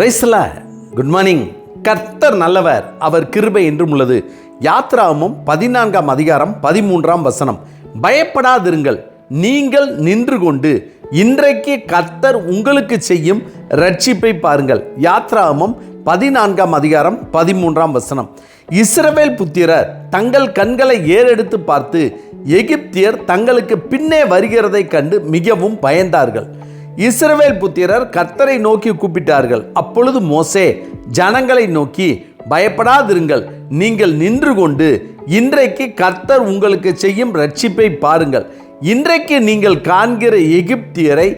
பிரைஸ்ல. Good morning கர்த்தர் நல்லவர் அவர் கிருபை என்றும் உள்ளது. யாத்ராவும் பதினான்காம் அதிகாரம் பதிமூன்றாம் வசனம். பயப்படாதிருங்கள் நீங்கள் நின்று கொண்டு இன்றைக்கு கர்த்தர் உங்களுக்கு செய்யும் ரட்சிப்பை பாருங்கள். யாத்ராமம் பதினான்காம் அதிகாரம் பதிமூன்றாம் வசனம். இஸ்ரவேல் புத்திரர் தங்கள் கண்களை ஏறெடுத்து பார்த்து எகிப்தியர் தங்களுக்கு பின்னே வருகிறதைக் கண்டு மிகவும் பயந்தார்கள். இஸ்ரவேல் புத்திரர் கர்த்தரை நோக்கி கூப்பிட்டார்கள். அப்பொழுது மோசே ஜனங்களை நோக்கி பயப்படாதிருங்கள். நீங்கள் நின்று கொண்டு இன்றைக்கு கர்த்தர் உங்களுக்கு செய்யும் ரட்சிப்பை பாருங்கள். இன்றைக்கு நீங்கள் காண்கிற எகிப்தியரை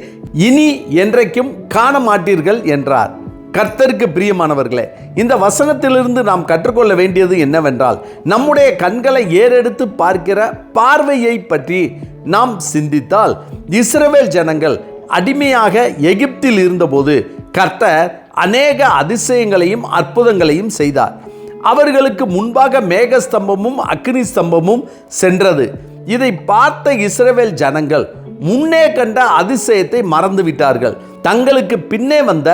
இனி என்றைக்கும் காண மாட்டீர்கள் என்றார். கர்த்தருக்கு பிரியமானவர்களே இந்த வசனத்திலிருந்து நாம் கற்றுக்கொள்ள வேண்டியது என்னவென்றால் நம்முடைய கண்களை ஏறெடுத்து பார்க்கிற பார்வையை பற்றி நாம் சிந்தித்தால் இஸ்ரவேல் ஜனங்கள் அடிமையாக எகிப்தில் இருந்தபோது கர்த்தர் அநேக அதிசயங்களையும் அற்புதங்களையும் செய்தார். அவர்களுக்கு முன்பாக மேகஸ்தம்பமும் அக்னி ஸ்தம்பமும் சென்றது. இதை பார்த்த இஸ்ரவேல் ஜனங்கள் முன்னே கண்ட அதிசயத்தை மறந்து விட்டார்கள். தங்களுக்கு பின்னே வந்த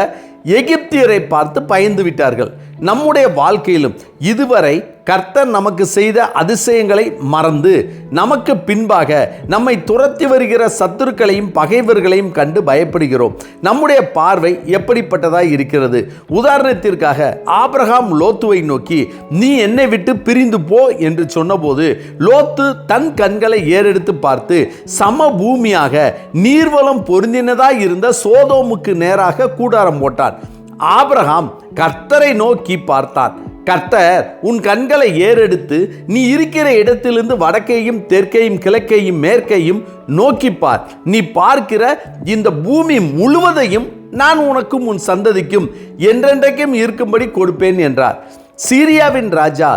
எகிப்தியரை பார்த்து பயந்து விட்டார்கள். நம்முடைய வாழ்க்கையிலும் இதுவரை கர்த்தர் நமக்கு செய்த அதிசயங்களை மறந்து நமக்கு பின்பாக நம்மை துரத்தி வருகிற சத்துருக்களையும் பகைவர்களையும் கண்டு பயப்படுகிறோம். நம்முடைய பார்வை எப்படிப்பட்டதாக இருக்கிறது? உதாரணத்திற்காக ஆப்ரஹாம் லோத்துவை நோக்கி நீ என்னை விட்டு பிரிந்து போ என்று சொன்னபோது லோத்து தன் கண்களை ஏறெடுத்து பார்த்து சம பூமியாக நீர்வளம் பொருந்தினதாக இருந்த சோதோமுக்கு நேராக கூடாரம் போட்டான். ஆப்ரஹாம் கர்த்தரை நோக்கி பார்த்தான். கர்த்தர் உன் கண்களை ஏறெடுத்து நீ இருக்கிற இடத்திலிருந்து வடக்கையும் தெற்கையும் கிழக்கையும் மேற்கையும் நோக்கிப்பார் நீ பார்க்கிற இந்த பூமி முழுவதையும் நான் உனக்கும் உன் சந்ததிக்கும் என்றென்றைக்கும் இருக்கும்படி கொடுப்பேன் என்றார். சீரியாவின் ராஜா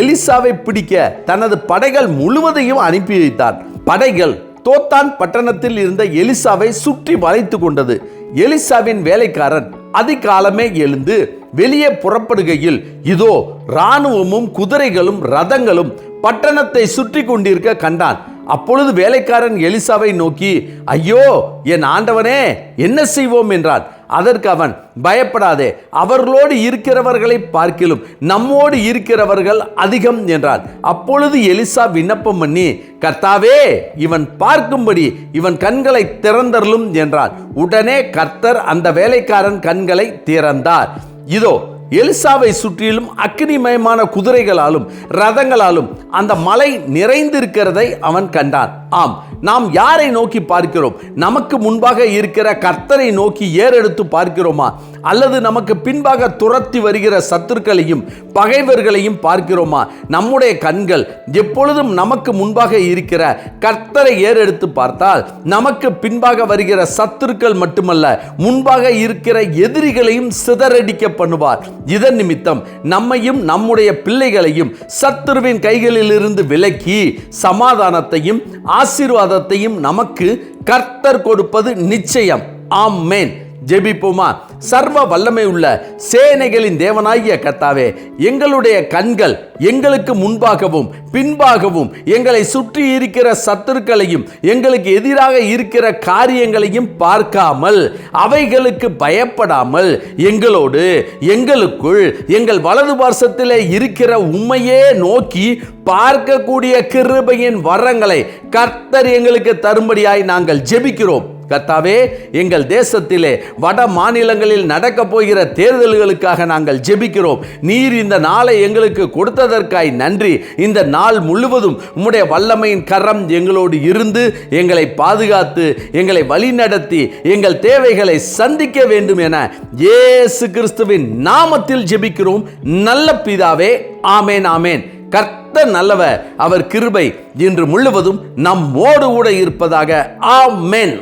எலிசாவை பிடிக்க தனது படைகள் முழுவதையும் அனுப்பி வைத்தான். படைகள் தோத்தான் பட்டணத்தில் இருந்த எலிசாவை சுற்றி வளைத்து கொண்டது. எலிசாவின் வேலைக்காரன் அதிகாலமே எழுந்து வெளியே புறப்படுகையில் இதோ இராணுவமும் குதிரைகளும் ரதங்களும் பட்டணத்தை சுற்றி கொண்டிருக்க கண்டான். அப்பொழுது வேலைக்காரன் எலிசாவை நோக்கி ஐயோ என் ஆண்டவனே என்ன செய்வோம்? என்றான் அதற்கு அவன் பயப்படாதே அவர்களோடு இருக்கிறவர்களை பார்க்கிலும் நம்மோடு இருக்கிறவர்கள் அதிகம் என்றான் அப்பொழுது எலிசா விண்ணப்பம் பண்ணி கர்த்தாவே இவன் பார்க்கும்படி இவன் கண்களை திறந்தருளும் என்றான் உடனே கர்த்தர் அந்த வேலைக்காரன் கண்களை திறந்தார். இதோ எலிசாவை சுற்றிலும் அக்னிமயமான குதிரைகளாலும் ரதங்களாலும் அந்த மலை நிறைந்திருக்கிறதை அவன் கண்டான். ஆம் நாம் யாரை நோக்கி பார்க்கிறோம்? நமக்கு முன்பாக இருக்கிற கர்த்தரை நோக்கி ஏறெடுத்து பார்க்கிறோமா? அல்லது நமக்கு பின்பாக துரத்தி வருகிற சத்துருக்களையும் பகைவர்களையும் பார்க்கிறோமா? நம்முடைய கண்கள் எப்பொழுதும் நமக்கு முன்பாக இருக்கிற கர்த்தரை ஏறெடுத்து பார்த்தால் நமக்கு பின்பாக வருகிற சத்துருக்கள் மட்டுமல்ல முன்பாக இருக்கிற எதிரிகளையும் சிதறடிக்க பண்ணுவார். இதன் நிமித்தம் நம்மையும் நம்முடைய பிள்ளைகளையும் சத்துருவின் கைகளிலிருந்து விலக்கி சமாதானத்தையும் ஆசீர்வாதத்தையும் நமக்கு கர்த்தர் கொடுப்பது நிச்சயம். ஆம் மேன் ஜெபிப்போமா? சர்வ வல்லமை உள்ள சேனைகளின் தேவனாகிய கர்த்தாவே எங்களுடைய கண்கள் எங்களுக்கு முன்பாகவும் பின்பாகவும் எங்களை சுற்றி இருக்கிற சத்துருக்களையும் எங்களுக்கு எதிராக இருக்கிற காரியங்களையும் பார்க்காமல் அவைகளுக்கு பயப்படாமல் எங்களோடு எங்களுக்குள் எங்கள் வலது பார்சத்தில் இருக்கிற உண்மையே நோக்கி பார்க்கக்கூடிய கிருபையின் வரங்களை கர்த்தர் எங்களுக்கு தரும்படியாய் நாங்கள் ஜெபிக்கிறோம். கர்த்தாவே எங்கள் தேசத்திலே வட மாநிலங்களில் நடக்கப் போகிற தேர்தல்களுக்காக நாங்கள் ஜெபிக்கிறோம். நீர் இந்த நாளை எங்களுக்கு கொடுத்ததற்காய் நன்றி. இந்த நாள் முழுவதும் உம்முடைய வல்லமையின் கரம் எங்களோடு இருந்து எங்களை பாதுகாத்து எங்களை வழிநடத்தி எங்கள் தேவைகளை சந்திக்க வேண்டும் என இயேசு கிறிஸ்துவின் நாமத்தில் ஜெபிக்கிறோம். நல்ல பிதாவே ஆமேன் ஆமேன். கர்த்த நல்லவர் அவர் கிருபை இன்று முழுவதும் நம்மோடு கூட இருப்பதாக ஆமேன்.